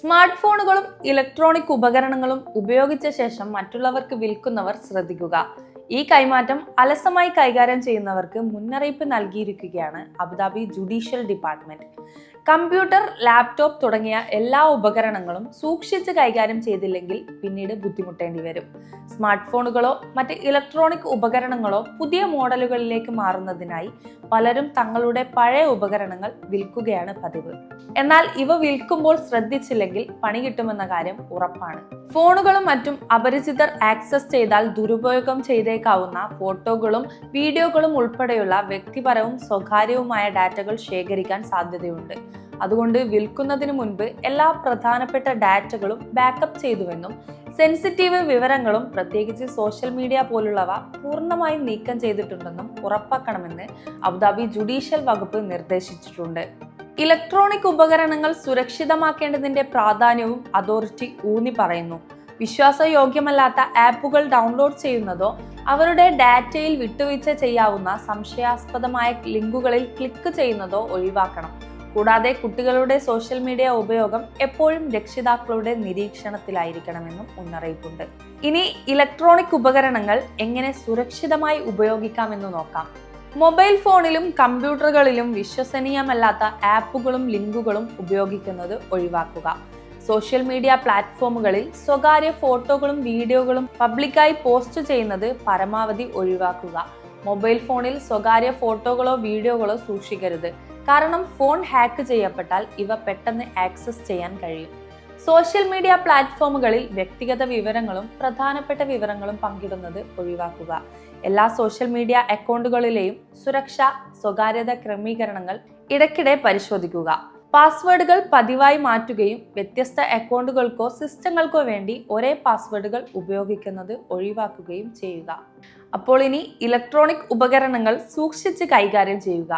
Smart ഫോണുകളും electronic ഉപകരണങ്ങളും ഉപയോഗിച്ച ശേഷം മറ്റുള്ളവർക്ക് വിൽക്കുന്നവർ ശ്രദ്ധിക്കുക. ഈ കൈമാറ്റം അലസമായി കൈകാര്യം ചെയ്യുന്നവർക്ക് മുന്നറിയിപ്പ് നൽകിയിരിക്കുകയാണ് Abu Dhabi judicial department. Computer laptop തുടങ്ങിയ എല്ലാ ഉപകരണങ്ങളും സൂക്ഷിച്ച് കൈകാര്യം ചെയ്തില്ലെങ്കിൽ പിന്നീട് ബുദ്ധിമുട്ടേണ്ടി വരും. സ്മാർട്ട് ഫോണുകളോ മറ്റ് ഇലക്ട്രോണിക് ഉപകരണങ്ങളോ പുതിയ മോഡലുകളിലേക്ക് മാറുന്നതിനായി പലരും തങ്ങളുടെ പഴയ ഉപകരണങ്ങൾ വിൽക്കുകയാണ് പതിവ്. എന്നാൽ ഇവ വിൽക്കുമ്പോൾ ശ്രദ്ധിച്ചില്ലെങ്കിൽ പണി കിട്ടുമെന്ന കാര്യം ഉറപ്പാണ്. ഫോണുകളും മറ്റും അപരിചിതർ ആക്സസ് ചെയ്താൽ ദുരുപയോഗം ചെയ്തേക്കാവുന്ന ഫോട്ടോകളും വീഡിയോകളും ഉൾപ്പെടെയുള്ള വ്യക്തിപരവും സ്വകാര്യവുമായ ഡാറ്റകൾ ശേഖരിക്കാൻ സാധ്യതയുണ്ട്. അതുകൊണ്ട് വിൽക്കുന്നതിന് മുൻപ് എല്ലാ പ്രധാനപ്പെട്ട ഡാറ്റകളും ബാക്കപ്പ് ചെയ്തുവെന്നും സെൻസിറ്റീവ് വിവരങ്ങളും പ്രത്യേകിച്ച് സോഷ്യൽ മീഡിയ പോലുള്ളവ പൂർണമായും നീക്കം ചെയ്തിട്ടുണ്ടെന്നും ഉറപ്പാക്കണമെന്ന് അബുദാബി ജുഡീഷ്യൽ വകുപ്പ് നിർദ്ദേശിച്ചിട്ടുണ്ട്. ഇലക്ട്രോണിക് ഉപകരണങ്ങൾ സുരക്ഷിതമാക്കേണ്ടതിന്റെ പ്രാധാന്യവും അതോറിറ്റി ഊന്നി പറയുന്നു. വിശ്വാസയോഗ്യമല്ലാത്ത ആപ്പുകൾ ഡൗൺലോഡ് ചെയ്യുന്നതോ അവരുടെ ഡാറ്റയിൽ വിട്ടുവീഴ്ച ചെയ്യാവുന്ന സംശയാസ്പദമായ ലിങ്കുകളിൽ ക്ലിക്ക് ചെയ്യുന്നതോ ഒഴിവാക്കണം. കൂടാതെ കുട്ടികളുടെ സോഷ്യൽ മീഡിയ ഉപയോഗം എപ്പോഴും രക്ഷിതാക്കളുടെ നിരീക്ഷണത്തിലായിരിക്കണമെന്നും മുന്നറിയിപ്പുണ്ട്. ഇനി ഇലക്ട്രോണിക് ഉപകരണങ്ങൾ എങ്ങനെ സുരക്ഷിതമായി ഉപയോഗിക്കാമെന്ന് നോക്കാം. മൊബൈൽ ഫോണിലും കമ്പ്യൂട്ടറുകളിലും വിശ്വസനീയമല്ലാത്ത ആപ്പുകളും ലിങ്കുകളും ഉപയോഗിക്കുന്നത് ഒഴിവാക്കുക. സോഷ്യൽ മീഡിയ പ്ലാറ്റ്ഫോമുകളിൽ സ്വകാര്യ ഫോട്ടോകളും വീഡിയോകളും പബ്ലിക്കായി പോസ്റ്റ് ചെയ്യുന്നത് പരമാവധി ഒഴിവാക്കുക. മൊബൈൽ ഫോണിൽ സ്വകാര്യ ഫോട്ടോകളോ വീഡിയോകളോ സൂക്ഷിക്കരുത്. കാരണം ഫോൺ ഹാക്ക് ചെയ്യപ്പെട്ടാൽ ഇവ പെട്ടെന്ന് ആക്സസ് ചെയ്യാൻ കഴിയും. സോഷ്യൽ മീഡിയ പ്ലാറ്റ്ഫോമുകളിൽ വ്യക്തിഗത വിവരങ്ങളും പ്രധാനപ്പെട്ട വിവരങ്ങളും പങ്കിടുന്നത് ഒഴിവാക്കുക. എല്ലാ സോഷ്യൽ മീഡിയ അക്കൗണ്ടുകളിലെയും സുരക്ഷ സ്വകാര്യത ക്രമീകരണങ്ങൾ ഇടയ്ക്കിടെ പരിശോധിക്കുക. പാസ്വേഡുകൾ പതിവായി മാറ്റുകയും വ്യത്യസ്ത അക്കൗണ്ടുകൾക്കോ സിസ്റ്റങ്ങൾക്കോ വേണ്ടി ഒരേ പാസ്വേഡുകൾ ഉപയോഗിക്കുന്നത് ഒഴിവാക്കുകയും ചെയ്യുക. അപ്പോൾ ഇനി ഇലക്ട്രോണിക് ഉപകരണങ്ങൾ സൂക്ഷിച്ച് കൈകാര്യം ചെയ്യുക.